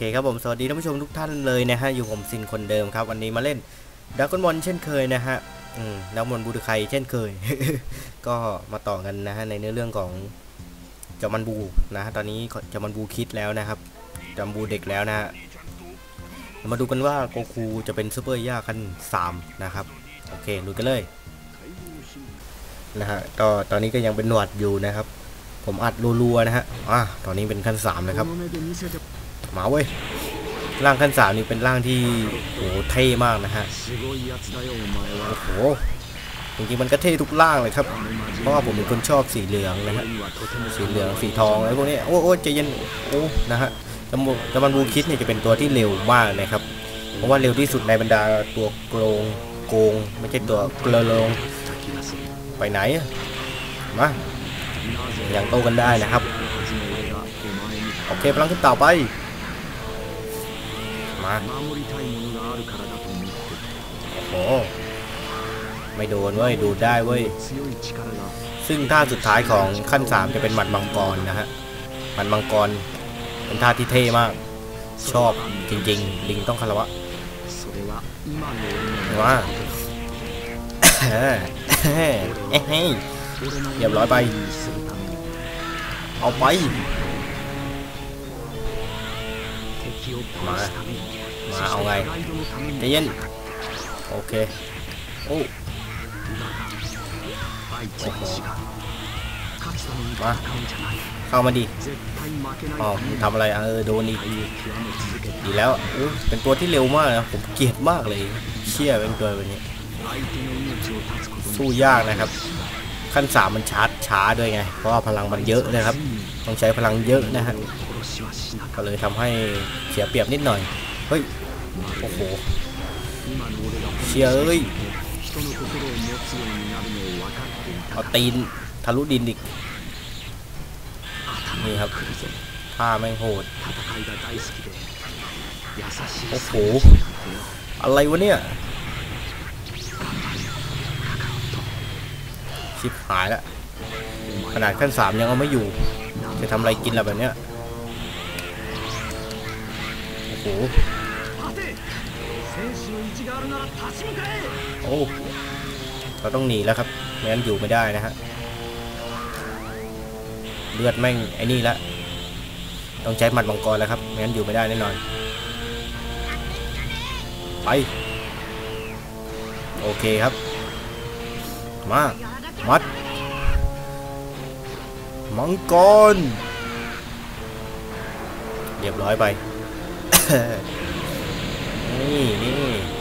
เคครับผม สวัสดีท่านผู้ชมทุกท่านเลยนะฮะ อยู่ผมซินคนเดิมครับ วันนี้มาเล่นดักกอนบอลเช่นเคยนะฮะ อืมดักบอลบูดไคเช่นเคย ก็มาต่อกันนะฮะ ในเนื้อเรื่องของจอมันบูนะฮะ ตอนนี้จอมันบูคิดแล้วนะครับจอมบูเด็กแล้วนะฮะ มาดูกันว่าโกคูจะเป็นซูเปอร์ย่าขั้น3นะครับ โอเคลุยกันเลยนะฮะก็ตอนนี้ก็ยังเป็นหนวดอยู่นะครับ ผมอัดรัวๆนะฮะอะตอนนี้เป็นขั้น3นะครับ มาเว้ยร่างขั้นสามนี่เป็นร่างที่โหเท่มากนะฮะโอ้โหจริงๆมันก็เท่ทุกร่างเลยครับ เพราะว่าผมเป็นคนชอบสีเหลืองนะฮะสีเหลืองสีทองอะไรพวกนี้โอ้โอ้ใจเย็นโอ้นะฮะจมูจมันบูคิดเนี่ยจะเป็นตัวที่เร็วมากนะครับ เพราะว่าเร็วที่สุดในบรรดาตัวโกงโกง ไม่ใช่ตัวเกลลงไปไหนมาอยังโตกันได้นะครับ โอเคพลังขึ้นต่อไป มาโอ้โหไม่โดนเว้ยดูได้เว้ย ซึ่งท่าสุดท้ายของขั้น 3 จะเป็นหมัดมังกรนะฮะหมัดมังกรเป็นท่าที่เท่มาก ชอบจริง ๆ ลิงต้องคารวะว่าเฮ้ยเรียบร้อยไป เอาไป มา มาเอาไงใจเย็นโอเคโอ้โอ้โหมาเข้ามาดิอ๋อทำอะไรเออโดนอีกดีแล้วเป็นตัวที่เร็วมากนะผมเกลียดมากเลยเชี่ยเป็นตัวแบบนี้สู้ยากนะครับ ขั้นสามมันชาร์จช้าด้วยไง เพราะว่าพลังมันเยอะนะครับ ต้องใช้พลังเยอะนะฮะก็เลยทำให้เสียเปรียบนิดหน่อย เฮ้ย โอ้โหเชียเอ้ยเอาตีนทะลุดินอีกนี่ครับท่าแม่งโหดโอ้โหอะไรวะเนี่ยชิบหายล้วขนาดขั้นสามยังเอาไม่อยู่ จะทำอะไรกินล่ะแบบเนี้ยโอ้โห โอ้ เราต้องหนีแล้วครับ ไม่งั้นอยู่ไม่ได้นะฮะ เลือดแม่งไอ้นี่ละ ต้องใช้หมัดมังกรแล้วครับ ไม่งั้นอยู่ไม่ได้แน่นอน ไป โอเคครับ มา มัด มังกร เรียบร้อยไป นี่นี่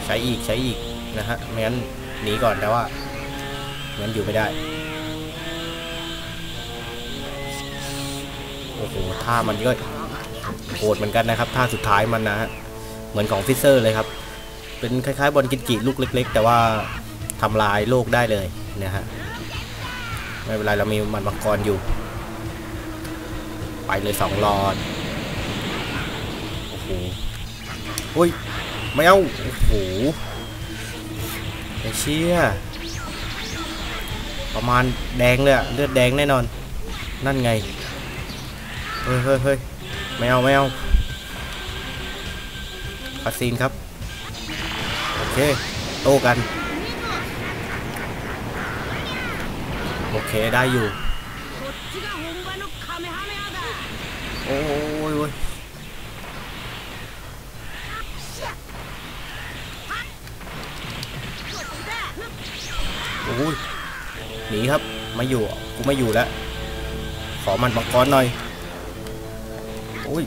ใช้อีกใช้อีกนะฮะไม่งั้นหนีก่อนแต่ว่าไม่งั้นอยู่ไม่ได้ โอ้โหท่ามันก็โหดเหมือนกันนะครับท่าสุดท้ายมันนะฮะเหมือนของฟิเซอร์เลยครับ เป็นคล้ายๆบอลกินจิลูกเล็ก ๆ แต่ว่าทำลายโลกได้เลยนะฮะไม่เป็นไรเรามีมันมังกรอยู่ ไปเลยสองหลอดโอ้โหอุ้ย ไม่เอา โอ้โหไอเชี่ยประมาณแดงเลยอะเลือดแดงแน่นอน นั่นไง เฮ้ยเฮ้ยเฮ้ยไม่เอาไม่เอาคาซีนครับ โอเค โต้กัน โอเคได้อยู่ โอ้ย อ้ยหนีครับไม่อยู่กูไม่อยู่แล้วขอมันมังกรหน่อยโอ้ย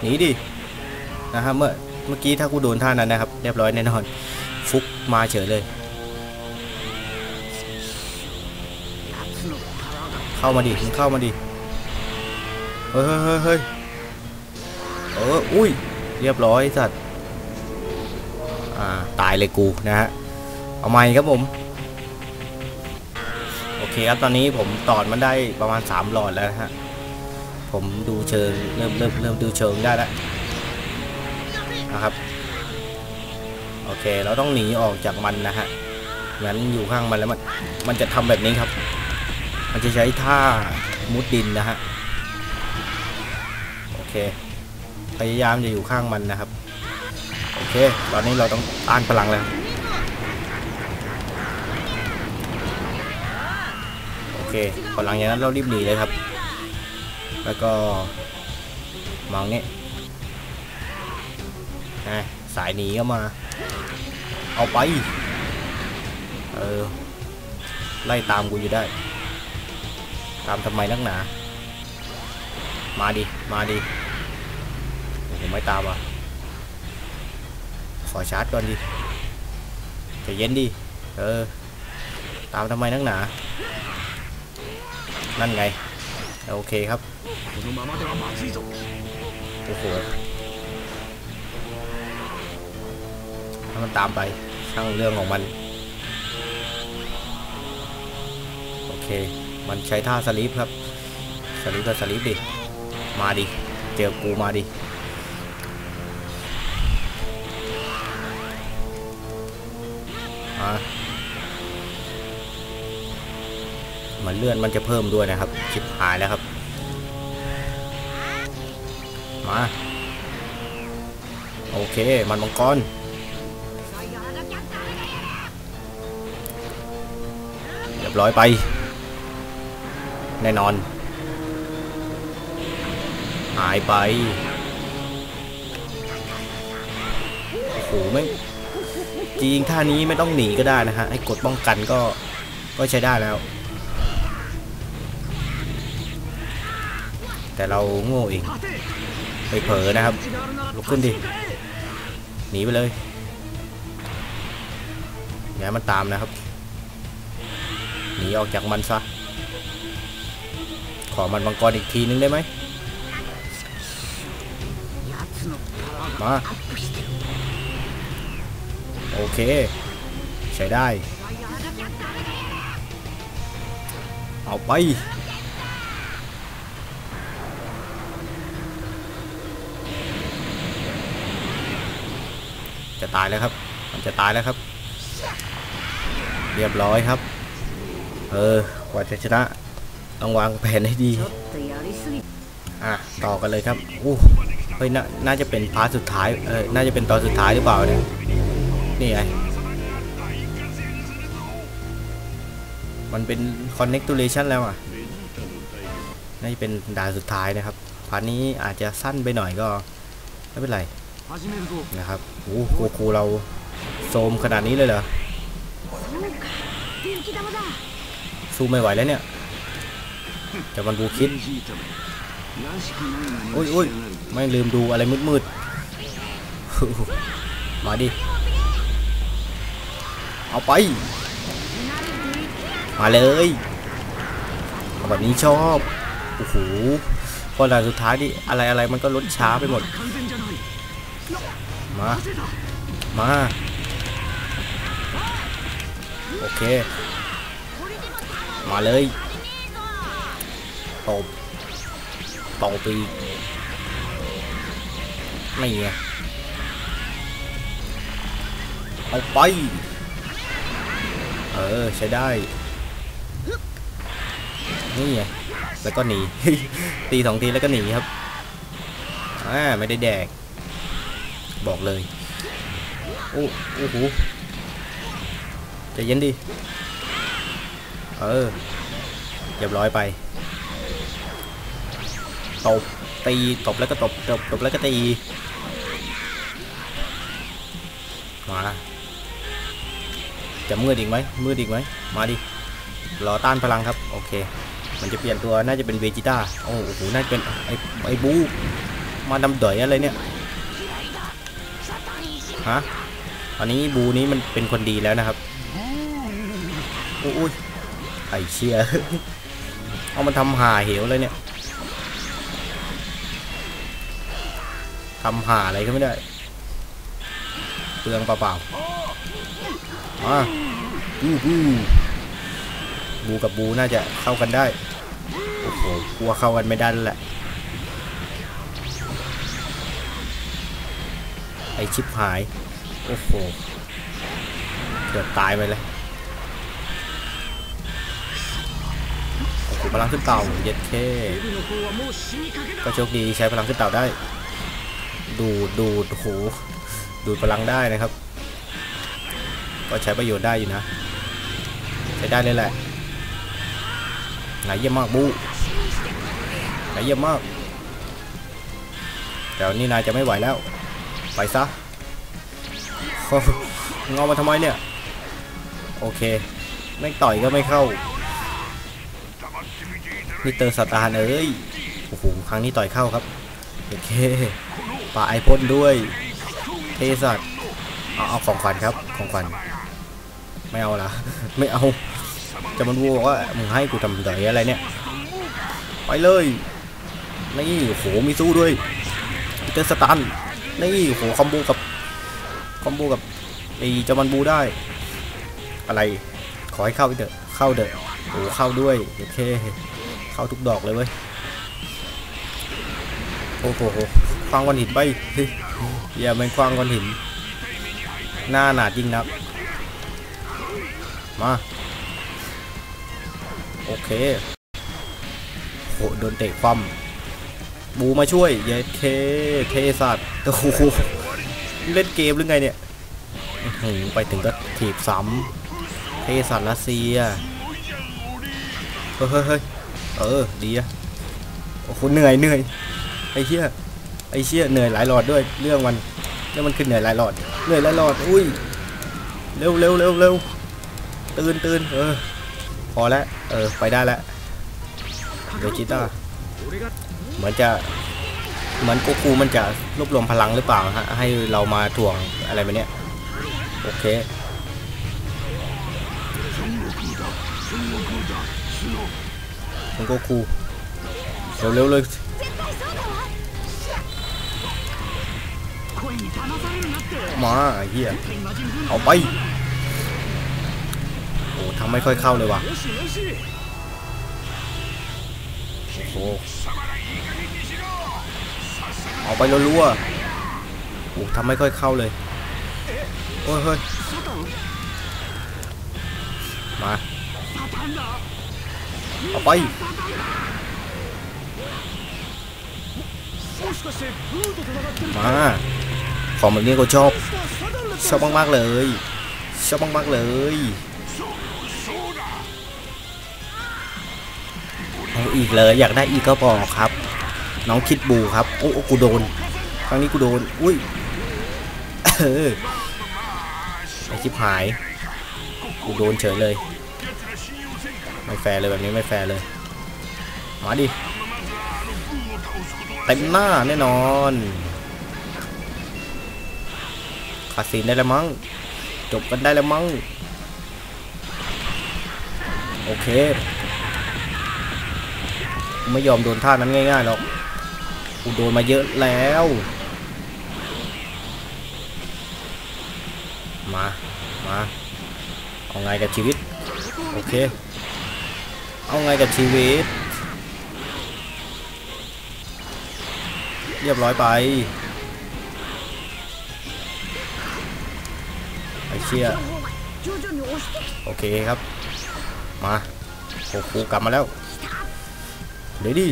หนีดินะครับเมื่อเมื่อกี้ถ้ากูโดนท่านั้นนะครับ เรียบร้อยแน่นอนฟุกมาเฉยเลย เข้ามาดิมึงเข้ามาดิเฮ้ยเฮ้ยเฮ้ยเอออุ้ยเรียบร้อยสัตว์อ่าตายเลยกูนะฮะ เอาใหม่ครับผม โอเคครับตอนนี้ผมตอดมันได้ประมาณ 3 หลอดแล้วฮะ ผมดูเชิงเริ่มเริ่มเริ่มดูเชิงได้แล้วนะครับ โอเคเราต้องหนีออกจากมันนะฮะงั้นอยู่ข้างมันแล้วมันมันจะทำแบบนี้ครับ มันจะใช้ท่ามุดดินนะฮะ โอเค พยายามจะอยู่ข้างมันนะครับ โอเค ตอนนี้เราต้องต้านพลังแล้ว โอ เคพอหลังจากนั้นเรารีบหนีเลยครับ แล้วก็มองนี่นะสายหนีก็มา เอาไป เออ ไล่ตามกูอยู่ได้ ตามทำไมนักหนา มาดิ มาดิผมไม่ตามอะ ขอชาร์จก่อนดิใจเย็นดิ เออ ตามทำไมนักหนา นั่นไง โอเคครับโอ้โหถ้ามันตามไปช่างเรื่องของมัน โอเค มันใช้ท่าสลีปครับ สลีปก็สลีปดิ มาดิ เจอกูมาดิอ่า มันเลื่อนมันจะเพิ่มด้วยนะครับชิบหายแล้วครับ มา โอเค มันมังกรเรียบร้อยไป แน่นอน หายไป โอ้โหไม่จริงท่านี้ไม่ต้องหนีก็ได้นะฮะ ให้กดป้องกันก็ก็ใช้ได้แล้ว แต่เราโง่เองไปเผลอนะครับลุกขึ้นดิหนีไปเลยอย่ามันตามนะครับหนีออกจากมันซะขอมันบังกรอีกทีนึงได้ไหมมาโอเค ใช้ได้ เอาไป ตายแล้วครับ มันจะตายแล้วครับ เรียบร้อยครับ เออกว่าจะชนะต้องวางแผนให้ดี อะต่อกันเลยครับอู้เฮ้ยนน่าจะเป็นพาร์ทสุดท้าย เออ น่าจะเป็นตอนสุดท้ายหรือเปล่าเนี่ย นี่ไง มันเป็น connecturation แล้วอะ น่าจะเป็นด่านสุดท้ายนะครับ พาร์ทนี้อาจจะสั้นไปหน่อยก็ ไม่เป็นไร นะครับโอ้โกครูเราโซมขนาดนี้เลยเหรอ สู้ไม่ไหวแล้วเนี่ยจะมันบูคิดโอ้ยโอ้ยไม่ลืมดูอะไรมืดมืดมาดิ เอาไป มาเลยแบบนี้ชอบ โอ้โหพอหลังสุดท้ายดิอะไรอะไรมันก็ลดช้าไปหมด มา มา โอเค มาเลยตบตบปีไม่เงี้ยเอาไป เออ ใช้ได้ นี่ไงแล้วก็หนี ตีสองทีแล้วก็หนีครับ อ่า ไม่ได้แดก บอกเลย โอ้โอ้โหใจเย็นดิเออเรียบร้อยไปตบตีตบแล้วก็ตบตบตบแล้วก็ตีมาจะมืดอีกไหมมืดอีกไหมมาดิรอต้านพลังครับโอเค มันจะเปลี่ยนตัวน่าจะเป็นเวจิต้าโอ้โหน่าจะเป็นไอ้ไอ้บูมาดำดอยอะไรเนี่ย ฮะตอนนี้บูนี้มันเป็นคนดีแล้วนะครับโอ้ยไอเชียเอามันทำหาเหวเลยเนี่ยทำหาอะไรก็ไม่ได้เปลืองเปล่าๆมาบูบูบูกับบูน่าจะเข้ากันได้ โอ้โหกลัวเข้ากันไม่ได้แล้วแหละ ไอชิปหาย โอ้โห เกือบตายไปเลยโอ้พลังขึ้นเต่าเย็ดเค่ก็โชคดีใช้พลังขึ้นเต่าได้ ดูดดูดโหดูดพลังได้นะครับ ก็ใช้ประโยชน์ได้อยู่นะใช้ได้เลยแหละไหลเยี่ยมมากบูไหลเยี่ยมมากแต่นี่นายจะไม่ไหวแล้ว ไปซะโอ้โหงอามาทำไมเนี่ย โอเค ไม่ต่อยก็ไม่เข้านี่เตอร์สตาร์เอ้ย โอ้โห ครั้งนี้ต่อยเข้าครับ โอเคป่าไอพ่นด้วย เทสัตเอาเอาของขวัญครับ ของขวัญ ไม่เอาละไม่เอา จะมันวัวบอกว่ามึงให้กูทำต่อยอะไรเนี่ย ไปเลย นี่ โอ้โห มีสู้ด้วยเตอร์สตัน นี่โหคอมโบกับคอมโบกับไอ้จามันบูได้ อะไร ขอให้เข้าเถอะเข้าเถอะโอ้เข้าด้วยโอเคเข้าทุกดอกเลยเว้ยโอ้โหคว้างก้อนหินไปอย่าเป็นคว้างก้อนหิน หน้าหนาจริงนักมา โอเคโหโดนเตะคว่ำ บูมาช่วยเยเคเทสัตว์โอ้โหเล่นเกมหรือไงเนี่ยไปถึงก็ถีบซ้ำเทสัตว์รัสเซียเฮ้ยเฮ้ยเฮ้ยเออดีอะโอ้โหเหนื่อยเหนื่อยไอ้เชี่ยไอ้เชี่ยเหนื่อยหลายหลอดด้วยเรื่องมันเรื่องมันขึ้นเหนื่อยหลายหลอดเหนื่อยหลายหลอดอุ้ยเร็วเร็วเร็วเร็วตื่นตื่นเออพอแล้วเออไปได้แล้วเดจิต้า เหมือนจะเหมือนโกคูมันจะรวบรวมพลังหรือเปล่าฮะให้เรามาถ่วงอะไรแบบนี้โอเคมันโกคูเร็วๆเลยมาเฮียเอาไปโอ้ทำไม่ค่อยเข้าเลยว่ะโอ้ ออกไปรัวๆโอ้ทำไม่ค่อยเข้าเลย โอ้ยเฮ้ยมา เอาไปมาของแบบนี้ก็ชอบ ชอบมากๆเลย ชอบมากๆเลยเอาอีกเลยอยากได้อีกก็บอกครับ น้องคิดบูครับ โอ้โอกูโดน ครั้งนี้กูโดน อุ้ยเออไอชิบหาย กูโดนเฉยเลย ไม่แฟร์เลยแบบนี้ไม่แฟร์เลย มาดิเต็มหน้าแน่นอนคาสินได้แล้วมั้ง จบกันได้แล้วมั้ง โอเค ไม่ยอมโดนท่านั้นง่ายๆหรอกูโดนมาเยอะแล้ว มา มา เอาไงกับชีวิต โอเค เอาไงกับชีวิต เรียบร้อยไป ไอเชี่ยโอเคครับ มาโอ้โกลับมาแล้ว เดี๋ยดิ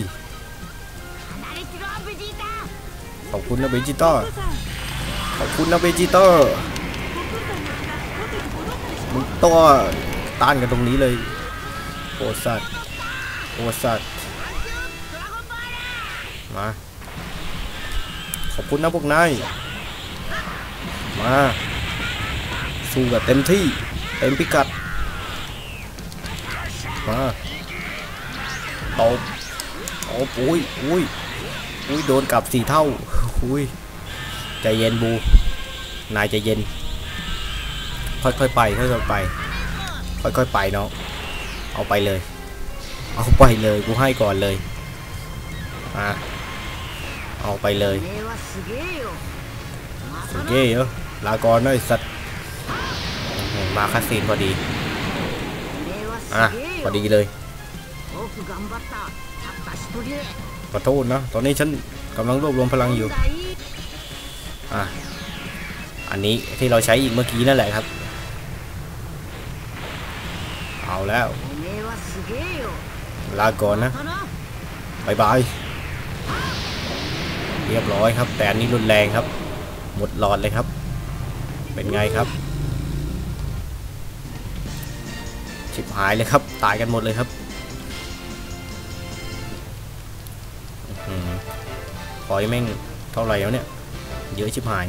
ขอบคุณนะเบจิต้าขอบคุณนะเบจิต้ามึงตัวต้านกันตรงนี้เลยโอสัตโอสัตมาขอบคุณนะพวกนายมาสู้กันเต็มที่เต็มพิกัดมาตบโอ้ปุ้ยอุ้ย อุ้ยโดนกับสี่เท่าอุ้ยใจเย็นบู นายใจเย็น ค่อยๆไปค่อยๆไป ค่อยๆไปเนาะเอาไปเลย เอาไปเลยกูให้ก่อนเลยอะเอาไปเลยสุเก้เยอะลากรน้วยสัตมาคาสินพอดีอะพอดีเลย อโทษนะ ตอนนี้ฉันกำลังรวบรวมพลังอยู่ อะ อันนี้ที่เราใช้อีกเมื่อกี้นั่นแหละครับ เอาแล้ว ลาก่อนนะบายบาย เรียบร้อยครับ แต่อันนี้รุนแรงครับ หมดหลอดเลยครับ เป็นไงครับชิบหายเลยครับ ตายกันหมดเลยครับ ขอยแม่งเท่าไหร่แล้วเนี่ย เยอะชิบหาย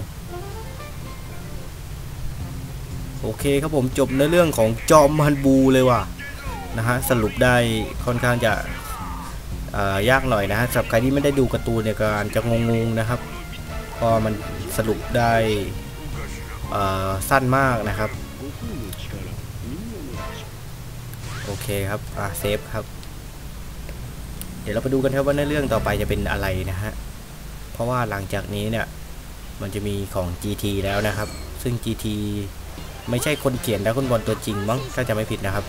โอเคครับผมจบในเรื่องของจอมฮันบูเลยว่ะนะฮะสรุปได้ค่อนข้างจะยากหน่อยนะฮะสำหรับใครที่ไม่ได้ดูการ์ตูนเนี่ยก็อาจจะงงๆนะครับเพราะมันสรุปได้สั้นมากนะครับ โอเคครับอ่าเซฟครับ เดี๋ยวเราไปดูกันครับว่าในเรื่องต่อไปจะเป็นอะไรนะฮะ เพราะว่าหลังจากนี้เนี่ย มันจะมีของ GT แล้วนะครับ ซึ่ง GT ไม่ใช่คนเขียนและคนบอลตัวจริงมั้งถ้าจะไม่ผิดนะครับ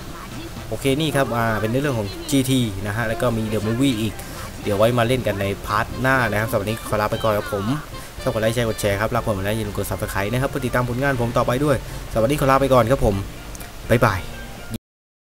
โอเคนี่ครับอ่าเป็นเรื่องของ GT นะฮะแล้วก็มี The Movie อีก เดี๋ยวไว้มาเล่นกันในพาร์ทหน้านะครับสำหรับวันนี้ขอลาไปก่อนครับผมชอบกดไลค์แชร์กดแชร์ครับรักผมและอย่าลืมกด subscribe นะครับเพื่อติดตามผลงานผมต่อไปด้วยสำหรับวันนี้ขอลาไปก่อนครับผมบ๊ายบาย